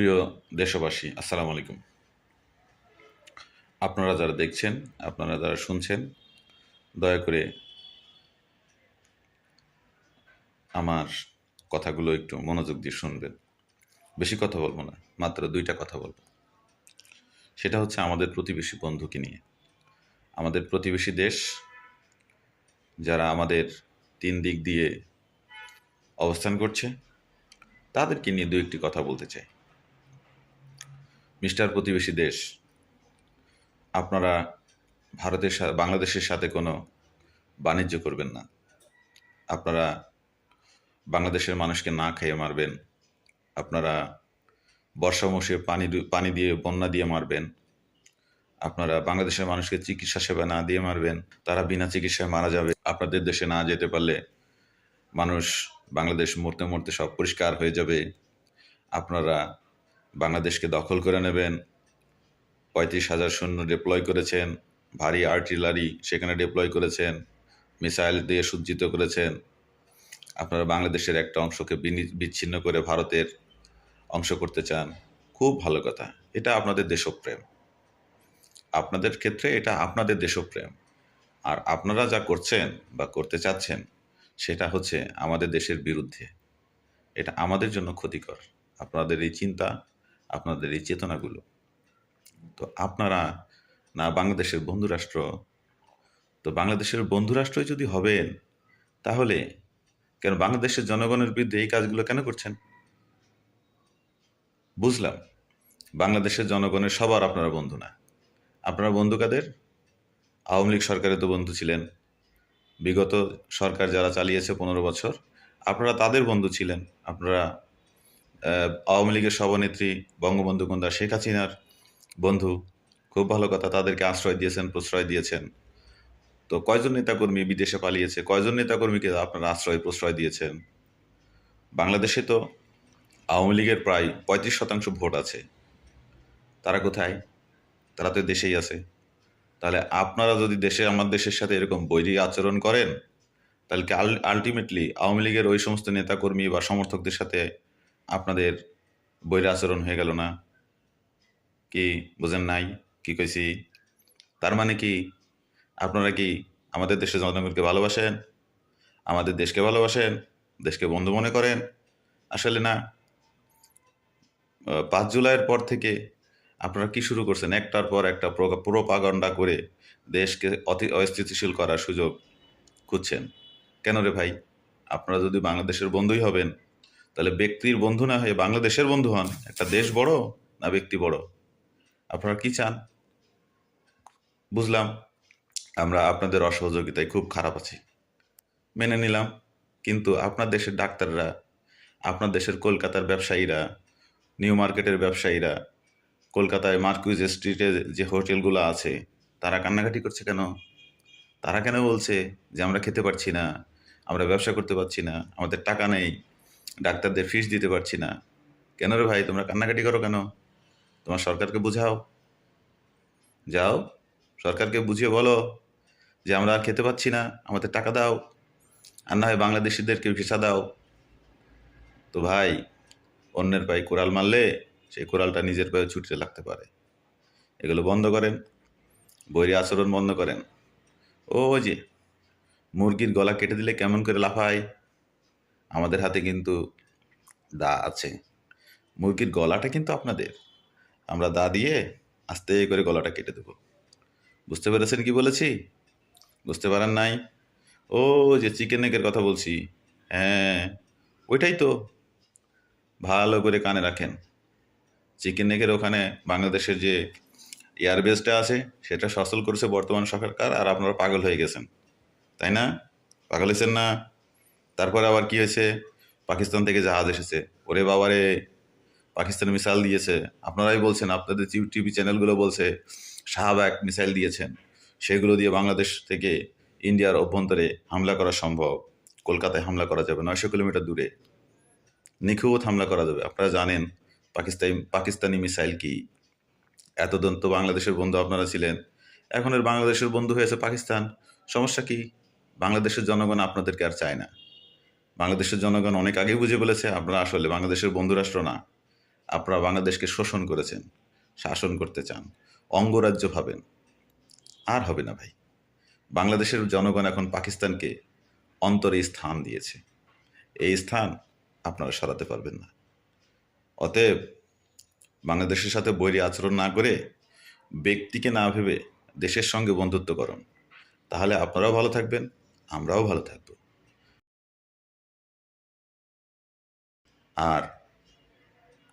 প্রিয় দেশবাসী, আসসালামু আলাইকুম। আপনারা যারা দেখছেন, আপনারা যারা শুনছেন, দয়া করে আমার কথাগুলো একটু মনোযোগ দিয়ে শুনবেন। বেশি কথা বলব না, মাত্র দুইটা কথা বলব। সেটা হচ্ছে আমাদের প্রতিবেশী বন্ধুকে নিয়ে। আমাদের প্রতিবেশী দেশ, যারা আমাদের তিন দিক দিয়ে অবস্থান করছে, তাদেরকে নিয়ে দু একটি কথা বলতে চাই। মিস্টার প্রতিবেশী দেশ, আপনারা ভারতের বাংলাদেশের সাথে কোনো বাণিজ্য করবেন না। আপনারা বাংলাদেশের মানুষকে না খেয়ে মারবেন। আপনারা বর্ষা মৌসুমে পানি পানি দিয়ে, বন্যা দিয়ে মারবেন। আপনারা বাংলাদেশের মানুষকে চিকিৎসা সেবা না দিয়ে মারবেন। তারা বিনা চিকিৎসায় মারা যাবে। আপনাদের দেশে না যেতে পারলে মানুষ বাংলাদেশ মরতে মরতে সব পরিষ্কার হয়ে যাবে। আপনারা বাংলাদেশকে দখল করে নেবেন। পঁয়ত্রিশ হাজার সৈন্য ডিপ্লয় করেছেন। ভারী আর্টিলারি সেখানে ডিপ্লয় করেছেন। মিসাইল দিয়ে সজ্জিত করেছেন। আপনারা বাংলাদেশের একটা অংশকে বিচ্ছিন্ন করে ভারতের অংশ করতে চান, খুব ভালো কথা। এটা আপনাদের দেশপ্রেম। আপনাদের ক্ষেত্রে এটা আপনাদের দেশপ্রেম। আর আপনারা যা করছেন বা করতে চাচ্ছেন, সেটা হচ্ছে আমাদের দেশের বিরুদ্ধে। এটা আমাদের জন্য ক্ষতিকর। আপনাদের এই চিন্তা আপনাদের এই চেতনাগুলো। তো আপনারা না বাংলাদেশের বন্ধুরাষ্ট্র তো বাংলাদেশের বন্ধুরাষ্ট্রই যদি হবেন, তাহলে কেন বাংলাদেশের জনগণের বিরুদ্ধে এই কাজগুলো কেন করছেন? বুঝলাম। বাংলাদেশের জনগণের সবার আপনারা বন্ধু না। আপনারা বন্ধু কাদের? আওয়ামী লীগ সরকারে তো বন্ধু ছিলেন। বিগত সরকার যারা চালিয়েছে পনেরো বছর, আপনারা তাদের বন্ধু ছিলেন। আপনারা আওয়ামী লীগের সভানেত্রী বঙ্গবন্ধু কন্যা শেখ হাসিনার বন্ধু খুব ভালো কথা, তাদেরকে আশ্রয় দিয়েছেন, প্রশ্রয় দিয়েছেন। তো কয়জন নেতাকর্মী বিদেশে পালিয়েছে? কয়জন নেতাকর্মীকে আপনারা আশ্রয়, প্রশ্রয় দিয়েছেন? বাংলাদেশে তো আওয়ামী লীগের প্রায় পঁয়ত্রিশ শতাংশ ভোট আছে। তারা কোথায়? তারা তো দেশেই আছে। তাহলে আপনারা যদি দেশে, আমার দেশের সাথে এরকম বৈরী আচরণ করেন, তাহলে কি আলটিমেটলি আওয়ামী লীগের ওই সমস্ত নেতাকর্মী বা সমর্থকদের সাথে আপনাদের বৈরী আচরণ হয়ে গেল না? কি বুঝেন নাই? কি কইছি? তার মানে কি আপনারা কি আমাদের দেশের জনগণকে ভালোবাসেন? আমাদের দেশকে ভালোবাসেন? দেশকে বন্ধু মনে করেন? আসলে না পাঁচ জুলাইয়ের পর থেকে আপনারা কি শুরু করছেন? একটার পর একটা প্রোপাগন্ডা করে দেশকে অতি, অস্থিতিশীল করার সুযোগ খুঁজছেন। কেন রে ভাই? আপনারা যদি বাংলাদেশের বন্ধুই হবেন তাহলে ব্যক্তির বন্ধু না হয়ে বাংলাদেশের বন্ধু হন? একটা দেশ বড় না ব্যক্তি বড়? আপনারা কি চান? বুঝলাম, আমরা আপনাদের অসহযোগিতায় খুব খারাপ আছি। মেনে নিলাম, কিন্তু আপনার দেশের ডাক্তাররা, আপনার দেশের কলকাতার ব্যবসায়ীরা, নিউ মার্কেটের ব্যবসায়ীরা, কলকাতায় মার্কুইজ স্ট্রিটে যে হোটেলগুলো আছে, তারা কান্নাকাটি করছে কেন? তারা কেন বলছে যে আমরা খেতে পারছি না, আমরা ব্যবসা করতে পারছি না, আমাদের টাকা নেই? ডাক্তারদের ফিস দিতে পারছি না। কেন রে ভাই, তোমরা কান্নাকাটি করো কেন? তোমার সরকারকে বুঝাও। যাও, সরকারকে বুঝিয়ে বলো যে আমরা আর খেতে পাচ্ছি না, আমাদের টাকা দাও। আর না হয় বাংলাদেশিদেরকে ভিসা দাও। তো ভাই, অন্যের পায়ে কোরাল মারলে সেই কোরালটা নিজের পায়ে ছুটতে লাগতে পারে। এগুলো বন্ধ করেন বৈরী আচরণ বন্ধ করেন। ও যে, মুরগির গলা কেটে দিলে কেমন করে লাফায়? আমাদের হাতে কিন্তু দা আছে। মুরগির গলাটা কিন্তু আপনাদের। আমরা দা দিয়ে আস্তে করে গলাটা কেটে দেবো। বুঝতে পেরেছেন কি বলেছি? বুঝতে পারেন নাই? ও, যে চিকেন নেকের কথা বলছি। হ্যাঁ ওইটাই তো। ভালো করে কানে রাখেন। চিকেন নেকের ওখানে বাংলাদেশের যে এয়ারবেসটা আছে, সেটা সচল করেছে বর্তমান সরকার আর আপনারা পাগল হয়ে গেছেন। তাই না? পাগল হয়েছেন না? তারপরে আবার কি হয়েছে? পাকিস্তান থেকে জাহাজ এসেছে। ওরে বাবারে, পাকিস্তান মিসাইল দিয়েছে। আপনারাই বলছেন, আপনাদের টিভি চ্যানেলগুলো বলছে শাহবাগ মিসাইল দিয়েছেন। সেগুলো দিয়ে বাংলাদেশ থেকে ইন্ডিয়ার অভ্যন্তরে হামলা করা সম্ভব। কলকাতায় হামলা করা যাবে, নয়শো কিলোমিটার দূরে। নিখুঁত হামলা করা যাবে। আপনারা জানেন, পাকিস্তানি পাকিস্তানি মিসাইল কি? এতদিন তো বাংলাদেশের বন্ধু আপনারা ছিলেন। এখন এর বাংলাদেশের বন্ধু হয়েছে পাকিস্তান। সমস্যা কি? বাংলাদেশের জনগণ আপনাদেরকে আর চায় না। বাংলাদেশের জনগণ অনেক আগেই বুঝে বলেছে, আপনারা আসলে বাংলাদেশের বন্ধুরাষ্ট্র না। আপনারা বাংলাদেশকে শোষণ করেছেন, শাসন করতে চান, অঙ্গরাজ্য ভাবেন। আর হবে না ভাই। বাংলাদেশের জনগণ এখন পাকিস্তানকে অন্তরে স্থান দিয়েছে। এই স্থান আপনারা সরাতে পারবেন না। অতএব বাংলাদেশের সাথে বৈরী আচরণ না করে ব্যক্তিকে না ভেবে দেশের সঙ্গে বন্ধুত্ব করুন। তাহলে আপনারাও ভালো থাকবেন, আমরাও ভালো থাকব। আর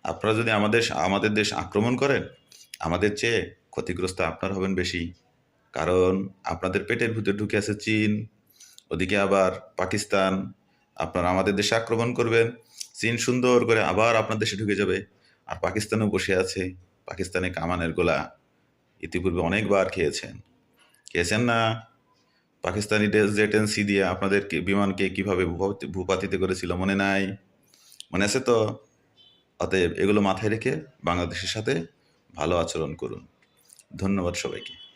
আপনারা যদি আমাদের আমাদের দেশ আক্রমণ করেন, আমাদের চেয়ে ক্ষতিগ্রস্ত আপনার হবেন বেশি। কারণ আপনাদের পেটের ভিতরে ঢুকে আছে চীন, ওদিকে আবার পাকিস্তান। আপনারা আমাদের দেশে আক্রমণ করবেন, চীন সুন্দর করে আবার আপনার দেশে ঢুকে যাবে। আর পাকিস্তানও বসে আছে, পাকিস্তানে কামানের গোলা। ইতিপূর্বে অনেকবার খেয়েছেন। খেয়েছেন না? পাকিস্তানি জেট এন্ড সি দিয়ে আপনাদেরকে, বিমানকে কীভাবে ভূপাতি- ভূপাতিত করেছিল মনে নাই? মনে আছে তো অতএব এগুলো মাথায় রেখে বাংলাদেশের সাথে ভালো আচরণ করুন। ধন্যবাদ সবাইকে।